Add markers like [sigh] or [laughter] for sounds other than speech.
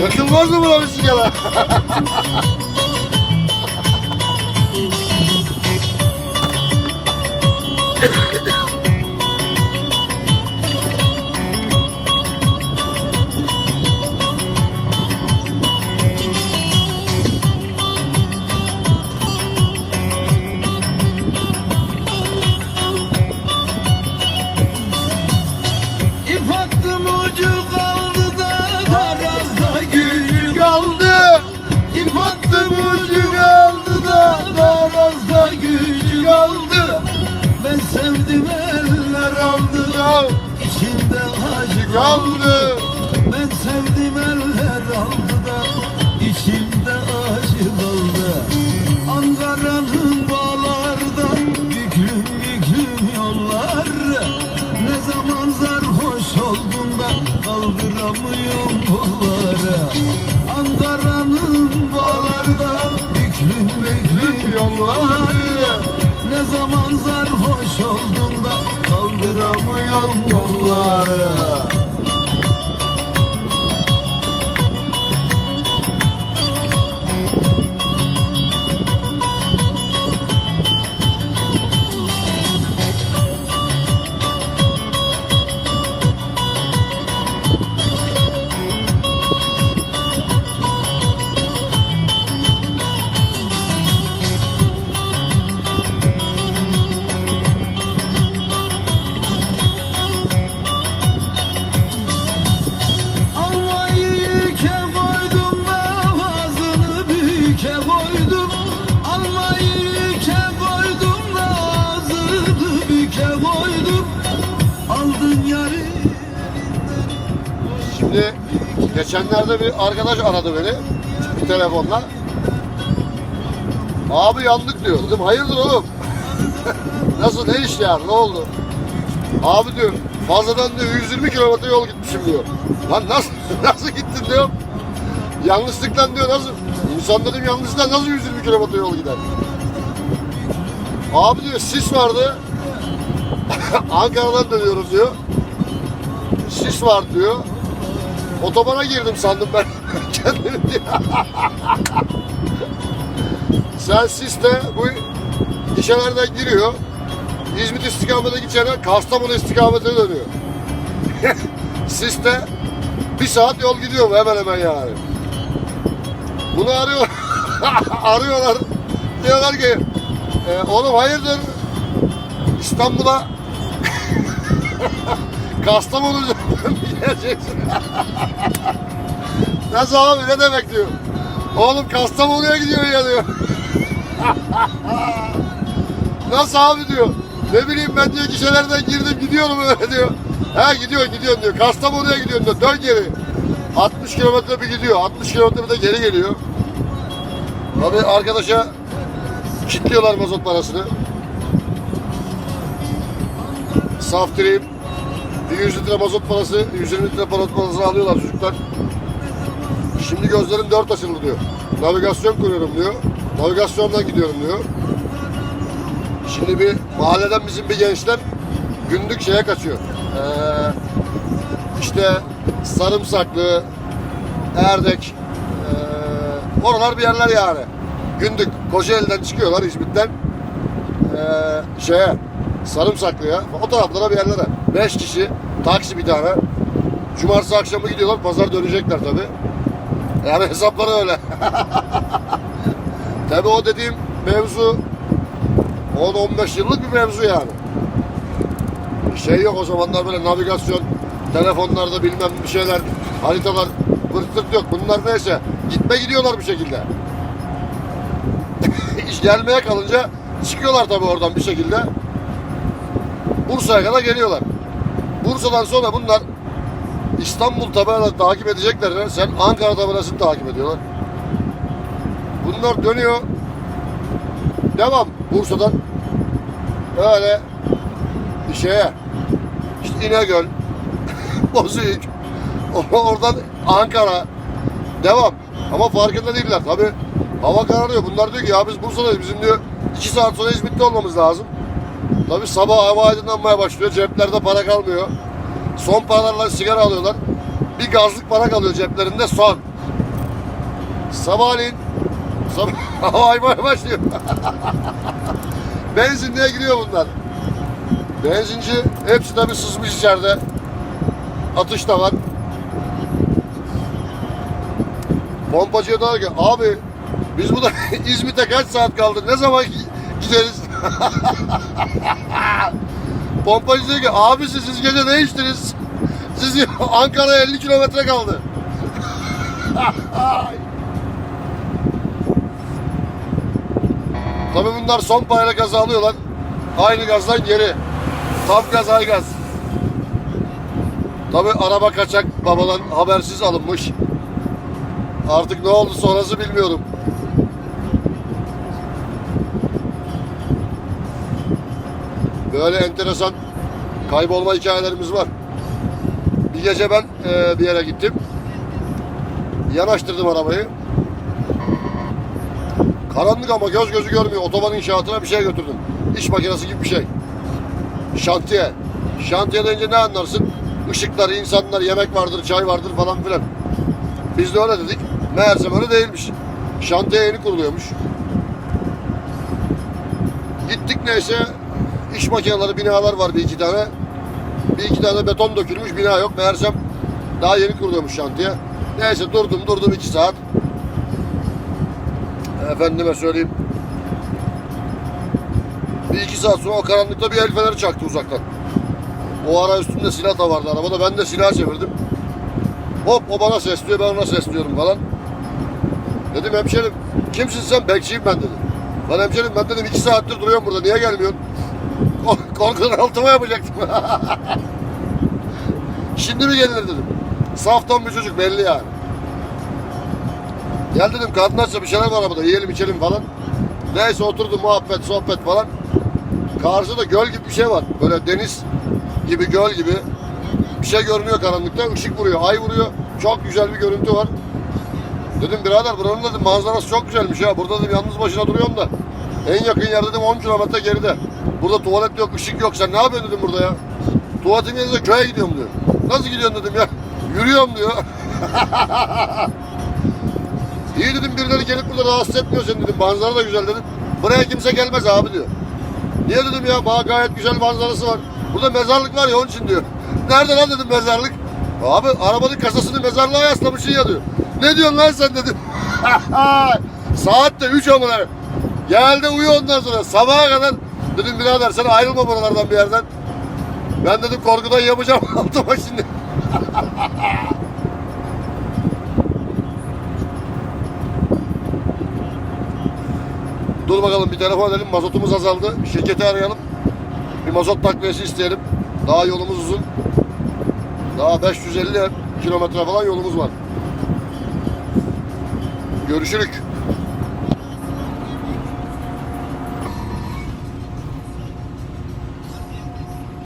Yakılmaz mı buna bir kaldı. Ben sevdim eller aldı da içimde acı kaldı Ankara'nın bağlardan büklüm büklüm yollar. Ne zaman sarhoş oldum da kaldıramıyorum kolları. Ankara'nın bağlardan büklüm büklüm yollar. Ne zaman sarhoş oldum da kaldıramıyorum kolları Şimdi geçenlerde bir arkadaş aradı beni bir telefonla. Abi yandık diyor. Dedim hayırdır oğlum? [laughs] Nasıl ne iş yani ne oldu? Abi diyor fazladan diyor 120 kilometre yol gitmişim diyor. Lan nasıl [laughs] nasıl gittin diyor. Yanlışlıkla diyor nasıl? İnsan dedim yanlışlıkla nasıl 120 kilometre yol gider? Abi diyor sis vardı. [laughs] Ankara'dan dönüyorum diyor. Sis var diyor. Otobana girdim sandım ben [laughs] kendimi diye. Sen siste bu gişelerden giriyor. İzmit istikamete gideceğine Kastamonu istikametine dönüyor. [laughs] siste bir saat yol gidiyor hemen hemen yani. Bunu arıyor. [laughs] arıyorlar. Diyorlar ki e, oğlum hayırdır İstanbul'a Kastamonu [laughs] gideceksin. Nasıl abi ne demek diyor. Oğlum Kastamonu'ya gidiyor ya diyor. [laughs] Nasıl abi diyor. Ne bileyim ben diyor gişelerden girdim gidiyorum öyle diyor. Ha gidiyor gidiyorsun diyor. Kastamonu'ya gidiyorsun diyor. Dön geri. 60 kilometre bir gidiyor. 60 kilometre bir de geri geliyor. Tabii arkadaşa kilitliyorlar mazot parasını. Saf dilim. Bir 100 litre mazot parası, 120 litre mazot parası alıyorlar çocuklar. Şimdi gözlerim dört açıldı diyor. Navigasyon kuruyorum diyor. Navigasyondan gidiyorum diyor. Şimdi bir mahalleden bizim bir gençler günlük şeye kaçıyor. Ee, işte sarımsaklı, erdek, ee, oralar bir yerler yani. Günlük Kocaeli'den çıkıyorlar İzmit'ten ee, şeye sarımsaklıya o taraflara bir yerlere. Beş kişi taksi bir tane. Cumartesi akşamı gidiyorlar. Pazar dönecekler tabi. Yani hesapları öyle. [laughs] tabi o dediğim mevzu 10-15 yıllık bir mevzu yani. Şey yok o zamanlar böyle navigasyon, telefonlarda bilmem bir şeyler, haritalar, vırt yok. Bunlar neyse gitme gidiyorlar bir şekilde. [laughs] İş gelmeye kalınca çıkıyorlar tabi oradan bir şekilde. Bursa'ya kadar geliyorlar. Bursa'dan sonra bunlar İstanbul tabelaları takip edecekler. Sen Ankara tabelasını takip ediyorlar. Bunlar dönüyor. Devam Bursa'dan öyle şeye işte İnegöl [laughs] Bozüyük oradan Ankara devam. Ama farkında değiller. Tabi hava kararıyor. Bunlar diyor ki ya biz Bursa'dayız. Bizim diyor iki saat sonra İzmit'te olmamız lazım. Tabi sabah hava aydınlanmaya başlıyor. Ceplerde para kalmıyor. Son paralarla sigara alıyorlar. Bir gazlık para kalıyor ceplerinde son. Sabahleyin sabah [laughs] hava aymaya başlıyor. [laughs] Benzinliğe giriyor bunlar. Benzinci hepsi tabi sızmış içeride. Atış da var. Pompacıya diyor ki abi biz burada [laughs] İzmit'e kaç saat kaldı ne zaman gi- gideriz? [laughs] Pompacı diyor ki abisi siz gece ne içtiniz? Siz Ankara'ya 50 kilometre kaldı. [laughs] Tabii bunlar son parayla gazı alıyorlar. Aynı gazdan geri. Tam gaz ay gaz. Tabii araba kaçak babadan habersiz alınmış. Artık ne oldu sonrası bilmiyorum. Böyle enteresan kaybolma hikayelerimiz var. Bir gece ben e, bir yere gittim. Yanaştırdım arabayı. Karanlık ama göz gözü görmüyor. Otoban inşaatına bir şey götürdüm. İş makinesi gibi bir şey. Şantiye. Şantiye deyince ne anlarsın? Işıklar, insanlar, yemek vardır, çay vardır falan filan. Biz de öyle dedik. Meğersem öyle değilmiş. Şantiye yeni kuruluyormuş. Gittik neyse iş makineleri, binalar var bir iki tane. Bir iki tane beton dökülmüş bina yok. Meğersem daha yeni kuruluyormuş şantiye. Neyse durdum durdum iki saat. Efendime söyleyeyim. Bir iki saat sonra o karanlıkta bir el feneri çaktı uzaktan. O ara üstünde silah da vardı arabada. Ben de silah çevirdim. Hop o bana sesliyor ben ona sesliyorum falan. Dedim hemşerim kimsin sen? Bekçiyim ben dedim. Lan hemşerim ben dedim iki saattir duruyorum burada niye gelmiyorsun? Kork- Korkudan altıma yapacaktım. [laughs] Şimdi mi gelir dedim. Saftan bir çocuk belli yani. Gel dedim açsa bir şeyler var arabada yiyelim içelim falan. Neyse oturdum muhabbet sohbet falan. Karşıda göl gibi bir şey var. Böyle deniz gibi göl gibi. Bir şey görünüyor karanlıkta. ışık vuruyor, ay vuruyor. Çok güzel bir görüntü var. Dedim birader buranın dedim manzarası çok güzelmiş ya. Burada dedim yalnız başına duruyorum da. En yakın yer dedim 10 kilometre geride. Burada tuvalet yok, ışık yok. Sen ne yapıyorsun dedim burada ya. Tuvaletin yerine köye gidiyorum diyor. Nasıl gidiyorsun dedim ya. Yürüyorum diyor. [laughs] İyi dedim birileri gelip burada rahatsız etmiyor seni dedim. Manzara da güzel dedim. Buraya kimse gelmez abi diyor. Niye dedim ya bana gayet güzel manzarası var. Burada mezarlık var ya onun için diyor. [laughs] Nerede lan dedim mezarlık. Abi arabanın kasasını mezarlığa yaslamışsın ya diyor. Ne diyorsun lan sen dedim. [laughs] Saat de 3 amına. Geldi uyu ondan sonra sabaha kadar. Dedim birader sen ayrılma buralardan bir yerden. Ben dedim korkudan yapacağım [laughs] altıma şimdi. [laughs] Dur bakalım bir telefon edelim. Mazotumuz azaldı. Şirketi arayalım. Bir mazot takviyesi isteyelim. Daha yolumuz uzun. Daha 550 kilometre falan yolumuz var. Görüşürük.